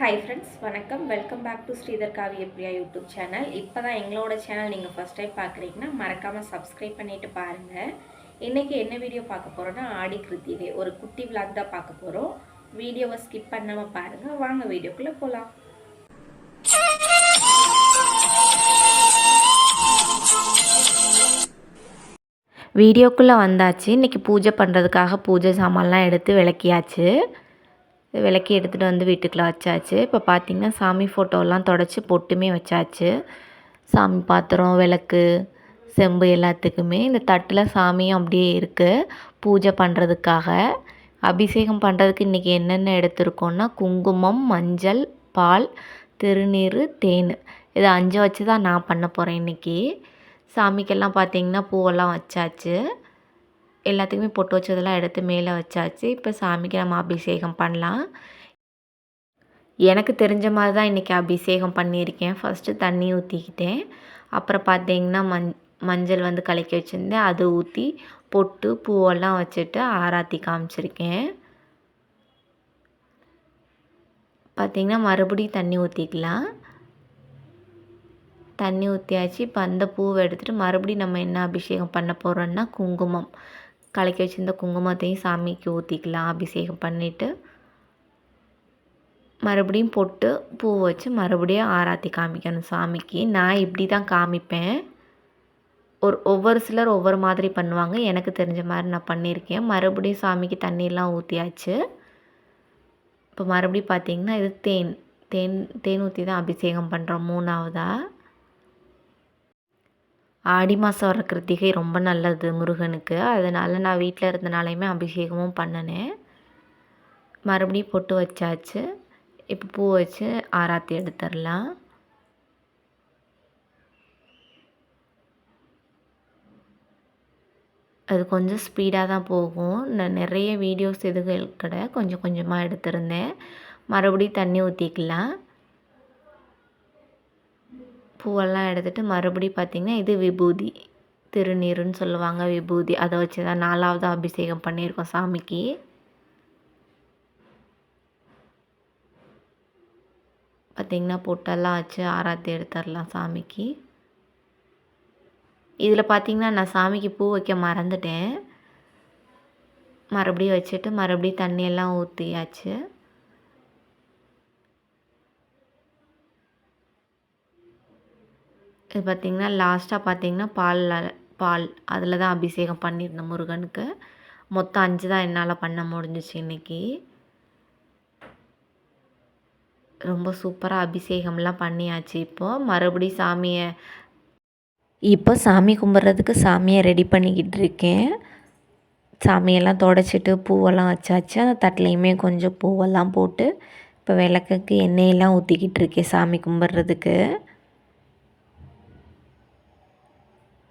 Hi friends வணக்கம். Welcome back to Sridhar Kavya Priya YouTube channel இப்போ தான் எங்களோட சேனல் நீங்கள் ஃபஸ்ட் டைம் பார்க்குறீங்கன்னா மறக்காமல் சப்ஸ்கிரைப் பண்ணிட்டு பாருங்கள் இன்றைக்கி என்ன வீடியோ பார்க்க போகிறோன்னா ஆடி கிருத்திகை. ஒரு குட்டி விளாக் தான் பார்க்க போகிறோம் வீடியோவை ஸ்கிப் பண்ணாமல் பாருங்கள் வாங்க வீடியோக்குள்ளே போகலாம் வீடியோக்குள்ளே வந்தாச்சு. இன்றைக்கி பூஜை பண்ணுறதுக்காக பூஜை சாமான்லாம் எடுத்து விளக்கியாச்சு. விளக்கி எடுத்துகிட்டு வந்து வீட்டுக்குள்ளே வச்சாச்சு. இப்போ பார்த்திங்கன்னா சாமி ஃபோட்டோலாம் தொடச்சி பொட்டுமே வச்சாச்சு. சாமி பாத்திரம் விளக்கு செம்பு எல்லாத்துக்குமே இந்த தட்டில் சாமியும் அப்படியே இருக்குது பூஜை பண்ணுறதுக்காக அபிஷேகம் பண்ணுறதுக்கு இன்றைக்கி என்னென்ன எடுத்திருக்கோன்னா குங்குமம் மஞ்சள் பால் திருநீர் தேன். இதை அஞ்சு வச்சு தான் நான் பண்ண போகிறேன் இன்றைக்கி சாமிக்கெல்லாம் பார்த்திங்கன்னா பூவெல்லாம் வச்சாச்சு. எல்லாத்துக்குமே பொட்டு வச்சதெல்லாம் எடுத்து மேலே வச்சாச்சு. இப்போ சாமிக்கு நம்ம அபிஷேகம் பண்ணலாம். எனக்கு தெரிஞ்ச மாதிரி தான் இன்றைக்கி அபிஷேகம் பண்ணியிருக்கேன். ஃபஸ்ட்டு தண்ணி ஊற்றிக்கிட்டேன் அப்புறம் பார்த்தீங்கன்னா மஞ் மஞ்சள் வந்து கலக்கி வச்சுருந்தேன். அது ஊற்றி பொட்டு பூவெல்லாம் வச்சுட்டு ஆராத்தி காமிச்சிருக்கேன். பார்த்திங்கன்னா மறுபடியும் தண்ணி ஊற்றிக்கலாம் தண்ணி ஊற்றியாச்சு இப்போ அந்த பூவை எடுத்துகிட்டு மறுபடியும் நம்ம என்ன அபிஷேகம் பண்ண போகிறோன்னா குங்குமம். கலக்கி வச்சுருந்த குங்குமத்தையும் சாமிக்கு ஊற்றிக்கலாம் அபிஷேகம் பண்ணிவிட்டு மறுபடியும் பொட்டு பூ வச்சு மறுபடியும் ஆராத்தி காமிக்கணும் சாமிக்கு. நான் இப்படி தான் காமிப்பேன். ஒரு ஒவ்வொரு சிலர் ஒவ்வொரு மாதிரி பண்ணுவாங்க. எனக்கு தெரிஞ்ச மாதிரி நான் பண்ணியிருக்கேன். மறுபடியும் சாமிக்கு தண்ணியெல்லாம் ஊற்றியாச்சு இப்போ மறுபடியும் பார்த்திங்கன்னா இது தேன் தேன் தேன் ஊற்றி தான் அபிஷேகம் பண்ணுறோம் மூணாவதாக ஆடி மாதம் வர கிருத்திகை ரொம்ப நல்லது முருகனுக்கு. அதனால் நான் வீட்டில் இருந்தனாலையுமே அபிஷேகமும் பண்ணினேன். மறுபடியும் பொட்டு வச்சாச்சு. இப்போ பூ வச்சு ஆராத்தி எடுத்துடலாம். அது கொஞ்சம் ஸ்பீடாக தான் போகும். நான் நிறைய வீடியோஸ் இதுகள் கடை கொஞ்சம் கொஞ்சமாக எடுத்திருந்தேன். மறுபடியும் தண்ணி ஊற்றிக்கலாம் பூவெல்லாம் எடுத்துகிட்டு மறுபடியும் பார்த்திங்கன்னா இது விபூதி. திருநீருன்னு சொல்லுவாங்க விபூதி. அதை வச்சு தான் நாலாவது அபிஷேகம் பண்ணியிருக்கோம் சாமிக்கு. பார்த்திங்கன்னா பொட்டெல்லாம் வச்சு ஆராத்தி எடுத்துடலாம் சாமிக்கு. இதில் பார்த்திங்கன்னா நான் சாமிக்கு பூ வைக்க மறந்துட்டேன். மறுபடியும் வச்சுட்டு மறுபடியும் தண்ணியெல்லாம் ஊற்றியாச்சு இது பார்த்திங்கன்னா லாஸ்ட்டாக பார்த்திங்கன்னா பால் பால். அதில் தான் அபிஷேகம் பண்ணியிருந்தேன் முருகனுக்கு. மொத்தம் அஞ்சு தான் என்னால் பண்ண முடிஞ்சிச்சு இன்றைக்கி ரொம்ப சூப்பராக அபிஷேகம்லாம் பண்ணியாச்சு இப்போது மறுபடியும் சாமியை இப்போ சாமி கும்பிட்றதுக்கு சாமியை ரெடி பண்ணிக்கிட்டு இருக்கேன். சாமியெல்லாம் தொடச்சிட்டு பூவெல்லாம் வச்சாச்சு. அந்த தட்டிலையுமே கொஞ்சம் பூவெல்லாம் போட்டு இப்போ விளக்குக்கு எண்ணெயெல்லாம் ஊற்றிக்கிட்டு இருக்கேன் சாமி கும்பிட்றதுக்கு.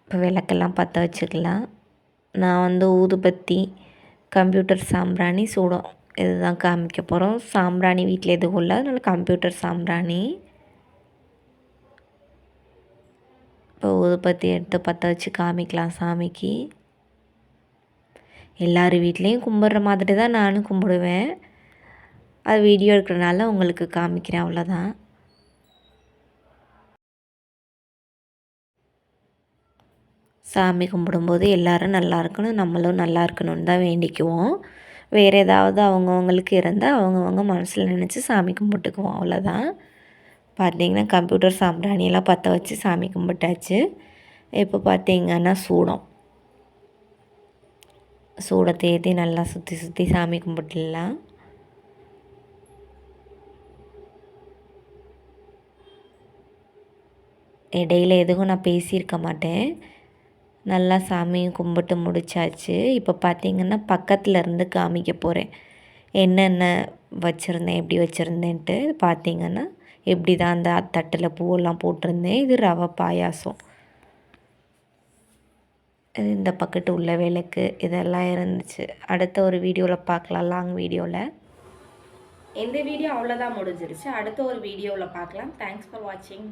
இப்போ விளக்கெல்லாம் பற்ற வச்சுக்கலாம். நான் வந்து ஊதுபத்தி கம்ப்யூட்டர் சாம்பிராணி சூடம் இதுதான் காமிக்க போகிறோம் சாம்பிராணி வீட்டில் எதுவும் இல்லை. அதனால கம்ப்யூட்டர் சாம்பிராணி. இப்போ ஊதுபத்தி எடுத்து பற்ற வச்சு காமிக்கலாம் சாமிக்கு. எல்லார் வீட்லேயும் கும்பிட்ற மாதிரி தான் நானும் கும்பிடுவேன். அது வீடியோ எடுக்கிறனால உங்களுக்கு காமிக்கிறேன் அவ்வளோதான் சாமி கும்பிடும்போது எல்லோரும் நல்லா இருக்கணும் நம்மளும் நல்லா இருக்கணும்னு தான் வேண்டிக்குவோம். வேறு ஏதாவது அவங்கவுங்களுக்கு இருந்தால் அவங்கவுங்க மனசில் நினச்சி சாமி கும்பிட்டுக்குவோம் அவ்வளோதான் பார்த்தீங்கன்னா கம்ப்யூட்டர் சாம்பிராணியெல்லாம் பற்ற வச்சு சாமி கும்பிட்டாச்சு. இப்போ பார்த்தீங்கன்னா சூடம். சூடத்தை ஏற்றி நல்லா சுற்றி சுற்றி சாமி கும்பிட்டுடலாம். இடையில் எதுவும் நான் பேசியிருக்க மாட்டேன். நல்லா சாமியும் கும்பிட்டு முடிச்சாச்சு. இப்போ பார்த்திங்கன்னா பக்கத்தில் இருந்து காமிக்க போகிறேன் என்னென்ன வச்சுருந்தேன் எப்படி வச்சுருந்தேன்ட்டு பார்த்திங்கன்னா எப்படி தான் அந்த தட்டில் பூவெல்லாம் போட்டிருந்தேன். இது ரவை பாயாசம். இந்த பக்கத்து உள்ள விளக்கு இதெல்லாம் இருந்துச்சு. அடுத்த ஒரு வீடியோவில் பார்க்கலாம் லாங் வீடியோவில் இந்த வீடியோ அவ்வளோதான் முடிஞ்சிருச்சு. அடுத்த ஒரு வீடியோவில் பார்க்கலாம் தேங்க்ஸ் ஃபார் வாட்சிங்